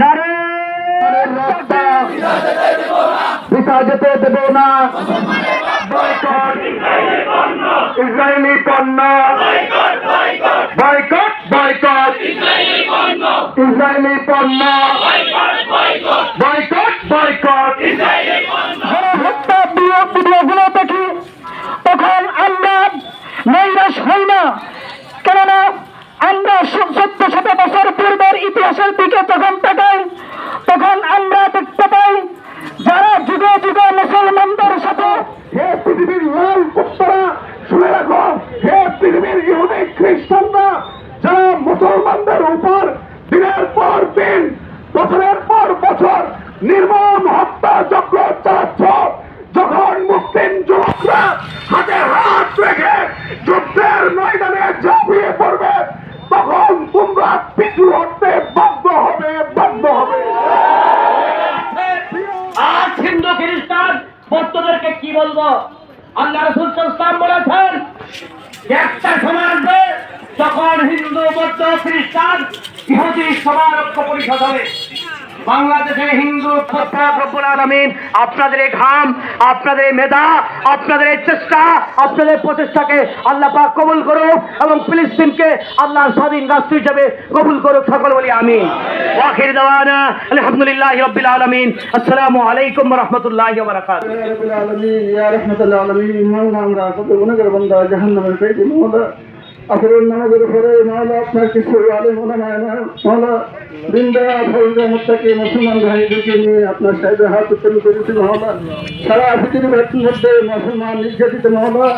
নারে পিতা যেতে দেব না ইসরায়েলি পণ্য বয়কট বয়কট ইসরায়েলি পণ্য বয়কট বয়কট দেখি তখন আমরা নৈরাশ হই না কেননা আমরা ইতিহাসের দিকে তখন তাকাই, তখন আমরা দেখতে পাই, যারা যুগে যুগে মুসলমানদের সাথে হে উপর দিনের পর বছরের পর বছর নির্মম হত্যা চক্র চালাচ্ছ, যখন মুসলিম যুবকরা হাতে হাত রেখে যুদ্ধের ময়দানে পিছু হতে বাধ্য হবে বাধ্য হবে। আজ হিন্দু খ্রিস্টান ভক্তদেরকে কি বলব? আল্লাহ রসুল ইসলাম বলেছেন, একটা সময় আসবে যখন হিন্দু, বৌদ্ধ, খ্রিস্টান ইহুদি সবার পরিষদ হবে বাংলাদেশের হিন্দু আলমিন আপনাদের এই ঘাম, আপনাদের এই মেধা, আপনাদের এই চেষ্টা, আপনাদের প্রচেষ্টাকে আল্লাহ পাক কবুল করুক এবং ফিলিস্তিনকে আল্লাহ স্বাধীন রাষ্ট্র হিসেবে কবুল করুক সকল বলি আমি ওয়াখির দাওয়ানা, আলহামদুলিল্লাহ রব্বিল আলমিন। আসসালামু আলাইকুম রহমতুল্লাহ বারাকাত আলমিন রহমতুল্লাহ আলমিন আমরা কত গুণের বান্দা, জাহান্নামের পেয়ে আখরুল নামাজের উপরে মাওলা, আপনার কিছু আলেম মাওলা দিনদার ফৌজা মোত্তাকে মুসলমান ভাইদেরকে নিয়ে আপনার সাহেবের হাত উত্তোলন করেছিল মাওলা। সারা পৃথিবীর মধ্যে মুসলমান নির্যাতিত মাওলা